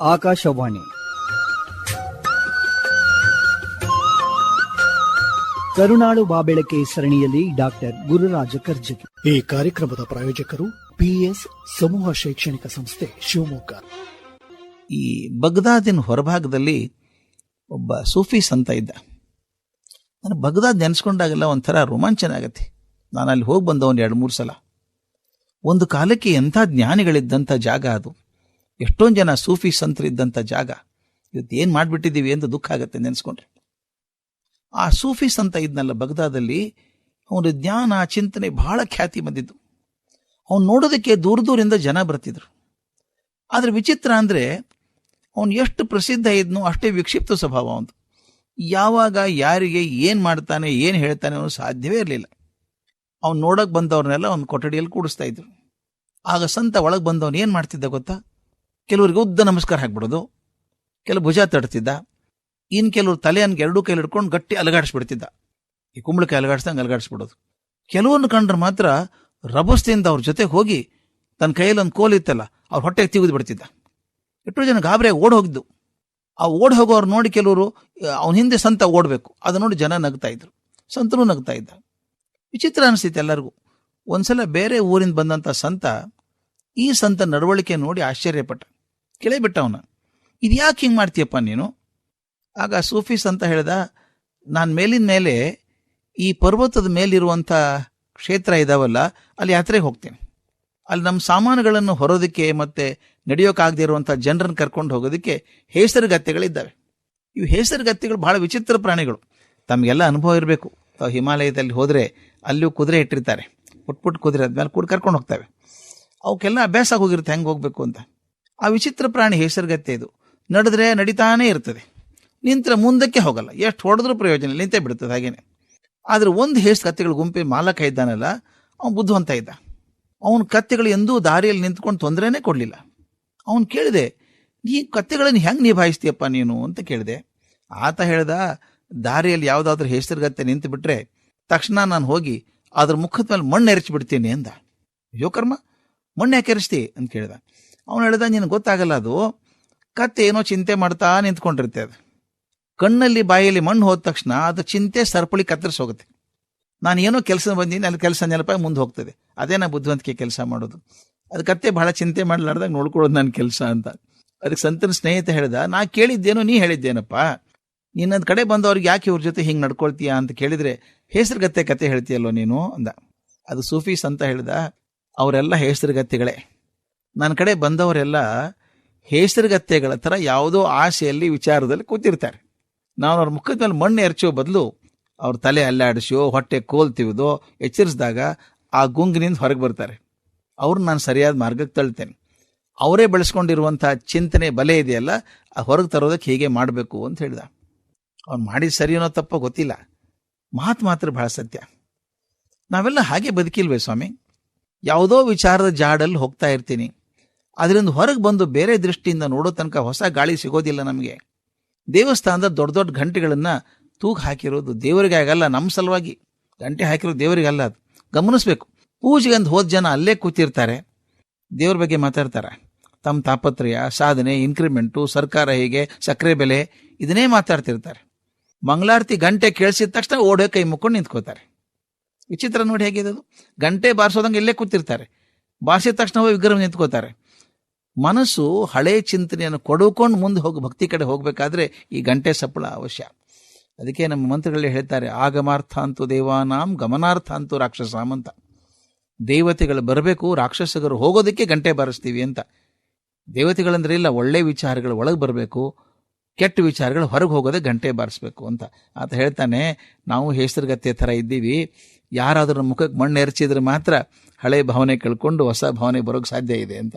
ಆಕಾಶವಾಣಿ. ಕರುಣಾಳು ಬಾಬೆಳಕೆ ಸರಣಿಯಲ್ಲಿ ಡಾಕ್ಟರ್ ಗುರುರಾಜ ಕರ್ಜಗಿ ಈ ಕಾರ್ಯಕ್ರಮದ ಪ್ರಾಯೋಜಕರು ಪಿಎಸ್ ಸಮೂಹ ಶೈಕ್ಷಣಿಕ ಸಂಸ್ಥೆ ಶಿವಮೊಗ್ಗ. ಈ ಬಗ್ದಾದಿನ ಹೊರಭಾಗದಲ್ಲಿ ಒಬ್ಬ ಸೂಫಿ ಸಂತ ಇದ್ದ. ನಾನು ಬಗ್ದಾದ್ ನೆನೆಸ್ಕೊಂಡಾಗೆಲ್ಲ ಒಂಥರ ರೋಮಾಂಚನ ಆಗತ್ತೆ ನಾನು ಅಲ್ಲಿ ಹೋಗಿ ಬಂದವನು ಎರಡು ಮೂರು ಸಲ. ಒಂದು ಕಾಲಕ್ಕೆ ಎಂಥ ಜ್ಞಾನಿಗಳಿದ್ದಂಥ ಜಾಗ ಅದು. ಎಷ್ಟೊಂದು ಜನ ಸೂಫಿ ಸಂತರಿದ್ದಂಥ ಜಾಗ, ಇವತ್ತು ಏನು ಮಾಡಿಬಿಟ್ಟಿದ್ದೀವಿ ಅಂತ ದುಃಖ ಆಗುತ್ತೆ ನೆನೆಸ್ಕೊಂಡ್ರೆ. ಆ ಸೂಫಿ ಸಂತ ಇದ್ನಲ್ಲ ಬಗ್ದಾದಲ್ಲಿ, ಅವನ ಜ್ಞಾನ ಚಿಂತನೆ ಬಹಳ ಖ್ಯಾತಿ ಬಂದಿದ್ದು. ಅವನು ನೋಡೋದಕ್ಕೆ ದೂರ ದೂರಿಂದ ಜನ ಬರ್ತಿದ್ರು. ಆದರೆ ವಿಚಿತ್ರ ಅಂದ್ರೆ, ಅವನು ಎಷ್ಟು ಪ್ರಸಿದ್ಧ ಇದ್ನೋ ಅಷ್ಟೇ ವಿಕ್ಷಿಪ್ತ ಸ್ವಭಾವ ಅವನು ಯಾವಾಗ, ಯಾರಿಗೆ, ಏನು ಮಾಡ್ತಾನೆ, ಏನು ಹೇಳ್ತಾನೆ ಅವನು ಸಾಧ್ಯವೇ ಇರಲಿಲ್ಲ. ಅವ್ನು ನೋಡೋಕೆ ಬಂದವ್ರನ್ನೆಲ್ಲ ಒಂದು ಕೊಠಡಿಯಲ್ಲಿ ಕೂಡಿಸ್ತಾ ಇದ್ರು. ಆಗ ಸಂತ ಒಳಗೆ ಬಂದವನು ಏನು ಮಾಡ್ತಿದ್ದ ಗೊತ್ತಾ? ಕೆಲವರಿಗೆ ಉದ್ದ ನಮಸ್ಕಾರ ಹಾಕ್ಬಿಡೋದು. ಕೆಲವು ಭುಜ ತಡ್ತಿದ್ದ. ಇನ್ ಕೆಲವರು ತಲೆಯನ್ನು ಎರಡೂ ಕೈಲಿ ಹಿಡ್ಕೊಂಡು ಗಟ್ಟಿ ಅಲಗಾಡಿಸ್ಬಿಡ್ತಿದ್ದ. ಈ ಕುಂಬಳಕಾಯಿ ಅಲಗಾಡಿಸ್ದಂಗೆ ಅಲಗಾಡಿಸ್ಬಿಡೋದು. ಕೆಲವನ್ನು ಕಂಡ್ರೆ ಮಾತ್ರ ರಭಸ್ತಿಯಿಂದ ಅವ್ರ ಜೊತೆ ಹೋಗಿ ತನ್ನ ಕೈಯಲ್ಲಿ ಒಂದು ಕೋಲ್ ಇತ್ತಲ್ಲ, ಅವ್ರ ಹೊಟ್ಟೆಗೆ ತೆಗೆದು ಬಿಡ್ತಿದ್ದ. ಎಷ್ಟೋ ಜನ ಗಾಬರಿ ಓಡ್ ಹೋಗಿದ್ದು. ಆ ಓಡ್ ಹೋಗೋರು ನೋಡಿ ಕೆಲವರು, ಅವನ ಹಿಂದೆ ಸಂತ ಓಡಬೇಕು. ಅದು ನೋಡಿ ಜನ ನಗ್ತಾ ಇದ್ರು. ಸಂತನು ನಗ್ತಾ ಇದ್ದ. ವಿಚಿತ್ರ ಅನಿಸ್ತಿತ್ತು ಎಲ್ಲರಿಗೂ. ಒಂದ್ಸಲ ಬೇರೆ ಊರಿಂದ ಬಂದಂತ ಸಂತ ಈ ಸಂತ ನಡವಳಿಕೆ ನೋಡಿ ಆಶ್ಚರ್ಯಪಟ್ಟ. ಕೇಳೇಬಿಟ್ಟ ಅವನ ಇದು ಯಾಕೆ ಹಿಂಗೆ ಮಾಡ್ತೀಯಪ್ಪ ನೀನು? ಆಗ ಸೂಫೀಸ್ ಅಂತ ಹೇಳ್ದ, ನಾನು ಮೇಲಿನ ಮೇಲೆ ಈ ಪರ್ವತದ ಮೇಲಿರುವಂಥ ಕ್ಷೇತ್ರ ಇದಾವಲ್ಲ, ಅಲ್ಲಿ ಯಾತ್ರೆಗೆ ಹೋಗ್ತೀನಿ. ಅಲ್ಲಿ ನಮ್ಮ ಸಾಮಾನುಗಳನ್ನು ಹೊರೋದಕ್ಕೆ ಮತ್ತು ನಡೆಯೋಕ್ಕಾಗದೇ ಇರುವಂಥ ಜನರನ್ನು ಕರ್ಕೊಂಡು ಹೋಗೋದಕ್ಕೆ ಹೇಸರುಗತ್ತೆಗಳಿದ್ದಾವೆ ಇವು ಹೆಸರುಗತ್ತೆಗಳು ಬಹಳ ವಿಚಿತ್ರ ಪ್ರಾಣಿಗಳು. ತಮಗೆಲ್ಲ ಅನುಭವ ಇರಬೇಕು. ಹಿಮಾಲಯದಲ್ಲಿ ಹೋದರೆ ಅಲ್ಲಿಯೂ ಕುದುರೆ ಇಟ್ಟಿರ್ತಾರೆ. ಪುಟ್ ಪುಟ್ ಕುದುರೆ ಆದಮೇಲೆ ಕೂಡ ಕರ್ಕೊಂಡು ಹೋಗ್ತವೆ. ಅವಕ್ಕೆಲ್ಲ ಅಭ್ಯಾಸ ಆಗೋಗಿರುತ್ತೆ, ಹೆಂಗೆ ಹೋಗಬೇಕು ಅಂತ. ಆ ವಿಚಿತ್ರ ಪ್ರಾಣಿ ಹೆಸರುಗತ್ತೆ ಇದು. ನಡೆದ್ರೆ ನಡಿತಾನೇ ಇರ್ತದೆ. ನಿಂತ್ರ ಮುಂದಕ್ಕೆ ಹೋಗಲ್ಲ. ಎಷ್ಟು ಹೊಡೆದ್ರೂ ಪ್ರಯೋಜನ ಇಲ್ಲ. ನಿಂತೇ ಬಿಡ್ತದೆ ಹಾಗೇನೆ. ಆದ್ರೆ ಒಂದು ಹೇಸ್ ಕತ್ತೆಗಳ ಗುಂಪಿನ ಮಾಲಕ ಇದ್ದಾನಲ್ಲ, ಅವನು ಬುದ್ಧಿವಂತ ಇದ್ದ. ಅವನ ಕತ್ತೆಗಳು ಎಂದೂ ದಾರಿಯಲ್ಲಿ ನಿಂತ್ಕೊಂಡು ತೊಂದರೆನೇ ಕೊಡಲಿಲ್ಲ. ಅವನು ಕೇಳಿದೆ, ನೀ ಕತ್ತೆಗಳನ್ನು ಹೆಂಗೆ ನಿಭಾಯಿಸ್ತೀಯಪ್ಪ ನೀನು? ಅಂತ ಕೇಳಿದೆ. ಆತ ಹೇಳ್ದ, ದಾರಿಯಲ್ಲಿ ಯಾವುದಾದ್ರೂ ಹೆಸರುಗತ್ತೆ ನಿಂತು ಬಿಟ್ರೆ ತಕ್ಷಣ ನಾನು ಹೋಗಿ ಅದ್ರ ಮುಖದ ಮೇಲೆ ಮಣ್ಣು ಎರಚಿ ಬಿಡ್ತೀನಿ ಅಂದ. ಯೋಕರ್ಮ ಕರ್ಮ, ಮಣ್ಣು ಯಾಕೆ ಎರಚ್ತಿ? ಅಂತ ಕೇಳ್ದ. ಅವನು ಹೇಳ್ದ, ನಿನಗೆ ಗೊತ್ತಾಗಲ್ಲ ಅದು? ಕತ್ತೆ ಏನೋ ಚಿಂತೆ ಮಾಡ್ತಾ ನಿಂತ್ಕೊಂಡಿರುತ್ತೆ ಅದು. ಕಣ್ಣಲ್ಲಿ ಬಾಯಲ್ಲಿ ಮಣ್ಣು ಹೋದ ತಕ್ಷಣ ಅದು ಚಿಂತೆ ಸರಪಳಿ ಕತ್ತರಿಸೋಗುತ್ತೆ ನಾನು ಏನೋ ಕೆಲಸ ಬಂದೀನಿ ಅಲ್ಲಿ ಕೆಲಸ ನೆನಪ ಮುಂದೆ ಹೋಗ್ತದೆ. ಅದೇ ನಾ ಬುದ್ಧಿವಂತಿಕೆ ಕೆಲಸ ಮಾಡೋದು. ಅದು ಕತ್ತೆ ಬಹಳ ಚಿಂತೆ ಮಾಡ್ಲಾರ್ದಾಗ ನೋಡ್ಕೊಳ್ಳೋದು ನನ್ನ ಕೆಲಸ ಅಂತ. ಅದಕ್ಕೆ ಸಂತನ ಸ್ನೇಹಿತ ಹೇಳ್ದ, ನಾ ಕೇಳಿದ್ದೇನೋ, ನೀ ಹೇಳಿದ್ದೇನಪ್ಪ? ಇನ್ನೊಂದು ಕಡೆ ಬಂದವ್ರಿಗೆ ಯಾಕೆ ಇವ್ರ ಜೊತೆ ಹಿಂಗೆ ನಡ್ಕೊಳ್ತೀಯಾ ಅಂತ ಕೇಳಿದ್ರೆ ಹೆಸರುಗತ್ತೆ ಕತೆ ಹೇಳ್ತೀಯಲ್ಲೋ ನೀನು ಅಂದ. ಅದು ಸೂಫೀಸ್ ಅಂತ ಹೇಳ್ದ, ಅವರೆಲ್ಲ ಹೆಸರುಗತ್ತೆಗಳೇ ನನ್ನ ಕಡೆ ಬಂದವರೆಲ್ಲ ಹೆಸರುಗತ್ತೆಗಳ ಥರ ಯಾವುದೋ ಆಸೆಯಲ್ಲಿ ವಿಚಾರದಲ್ಲಿ ಕೂತಿರ್ತಾರೆ. ನಾನು ಅವ್ರ ಮುಖದ ಮೇಲೆ ಮಣ್ಣು ಎರಚೋ ಬದಲು ಅವ್ರ ತಲೆ ಅಲ್ಲಾಡಿಸೋ ಹೊಟ್ಟೆ ಕೋಲ್ ತಿವಿದೋ, ಎಚ್ಚರಿಸಿದಾಗ ಆ ಗುಂಗಿನಿಂದ ಹೊರಗೆ ಬರ್ತಾರೆ. ಅವ್ರನ್ನ ನಾನು ಸರಿಯಾದ ಮಾರ್ಗಕ್ಕೆ ತಳ್ತೇನೆ. ಅವರೇ ಬೆಳೆಸ್ಕೊಂಡಿರುವಂಥ ಚಿಂತನೆ ಬಲೆ ಇದೆಯಲ್ಲ, ಆ ಹೊರಗೆ ತರೋದಕ್ಕೆ ಹೀಗೆ ಮಾಡಬೇಕು ಅಂತ ಹೇಳಿದ. ಅವ್ನು ಮಾಡಿದ ಸರಿನೋ ತಪ್ಪೋ ಗೊತ್ತಿಲ್ಲ. ಮಾತು ಮಾತ್ರ ಬಹಳ ಸತ್ಯ. ನಾವೆಲ್ಲ ಹಾಗೆ ಬದುಕಿಲ್ವೇ ಸ್ವಾಮಿ? ಯಾವುದೋ ವಿಚಾರದ ಜಾಡಲ್ಲಿ ಹೋಗ್ತಾ ಇರ್ತೀನಿ. ಅದರಿಂದ ಹೊರಗೆ ಬಂದು ಬೇರೆ ದೃಷ್ಟಿಯಿಂದ ನೋಡೋ ತನಕ ಹೊಸ ಗಾಳಿ ಸಿಗೋದಿಲ್ಲ ನಮಗೆ. ದೇವಸ್ಥಾನದ ದೊಡ್ಡ ದೊಡ್ಡ ಗಂಟೆಗಳನ್ನು ತೂಗು ಹಾಕಿರೋದು ದೇವರಿಗೆ ಆಗಲ್ಲ ನಮ್ಮ ಸಲುವಾಗಿ. ಗಂಟೆ ಹಾಕಿರೋದು ದೇವರಿಗೆ ಅಲ್ಲ ಅದು. ಗಮನಿಸ್ಬೇಕು. ಪೂಜೆಗೆ ಅಂತ ಹೋದ ಜನ ಅಲ್ಲೇ ಕೂತಿರ್ತಾರೆ. ದೇವ್ರ ಬಗ್ಗೆ ಮಾತಾಡ್ತಾರೆ. ತಮ್ಮ ತಾಪತ್ರಯ, ಸಾಧನೆ ಇನ್ಕ್ರಿಮೆಂಟು ಸರ್ಕಾರ ಹೇಗೆ ಸಕ್ಕರೆ ಬೆಲೆ, ಇದನ್ನೇ ಮಾತಾಡ್ತಿರ್ತಾರೆ. ಮಂಗಳಾರತಿ ಗಂಟೆ ಕೇಳಿಸಿದ ತಕ್ಷಣ ಓಡೋ ಕೈ ಮುಕ್ಕೊಂಡು ನಿಂತ್ಕೋತಾರೆ. ವಿಚಿತ್ರ ನೋಡಿ ಹೇಗಿದೆ ಅದು. ಗಂಟೆ ಬಾರಿಸೋದಂಗೆ ಇಲ್ಲೇ ಕೂತಿರ್ತಾರೆ. ಬಾರಿಸಿದ ತಕ್ಷಣ ಹೋಗಿ ವಿಗ್ರಹ ನಿಂತ್ಕೋತಾರೆ. ಮನಸ್ಸು ಹಳೆ ಚಿಂತನೆಯನ್ನು ಕೊಡುಕೊಂಡು ಮುಂದೆ ಹೋಗಿ, ಭಕ್ತಿ ಕಡೆ ಹೋಗಬೇಕಾದ್ರೆ ಈ ಗಂಟೆ ಸಪ್ಪಳ ಅವಶ್ಯ. ಅದಕ್ಕೆ ನಮ್ಮ ಮಂತ್ರಗಳಲ್ಲಿ ಹೇಳ್ತಾರೆ ಆಗಮಾರ್ಥ ಅಂತೂ ದೇವಾನಾಂ ಗಮನಾರ್ಥ ಅಂತೂ ರಾಕ್ಷಸಾಮ್ ಅಂತ ದೇವತೆಗಳು ಬರಬೇಕು ರಾಕ್ಷಸಗರು ಹೋಗೋದಕ್ಕೆ ಗಂಟೆ ಬಾರಿಸ್ತೀವಿ ಅಂತ. ದೇವತೆಗಳಂದ್ರೆ ಇಲ್ಲ, ಒಳ್ಳೆ ವಿಚಾರಗಳು ಒಳಗೆ ಬರಬೇಕು, ಕೆಟ್ಟ ವಿಚಾರಗಳು ಹೊರಗೆ ಹೋಗೋದೇ ಗಂಟೆ ಬಾರಿಸ್ಬೇಕು ಅಂತ. ಆತ ಹೇಳ್ತಾನೆ, ನಾವು ಹೆಸರುಗತ್ತೆ ಥರ ಇದ್ದೀವಿ, ಯಾರಾದರೂ ಮುಖಕ್ಕೆ ಮಣ್ಣು ಎರಚಿದ್ರೆ ಮಾತ್ರ ಹಳೆ ಭಾವನೆ ಕಳ್ಕೊಂಡು ಹೊಸ ಭಾವನೆ ಬರೋಕ್ಕೆ ಸಾಧ್ಯ ಇದೆ ಅಂತ.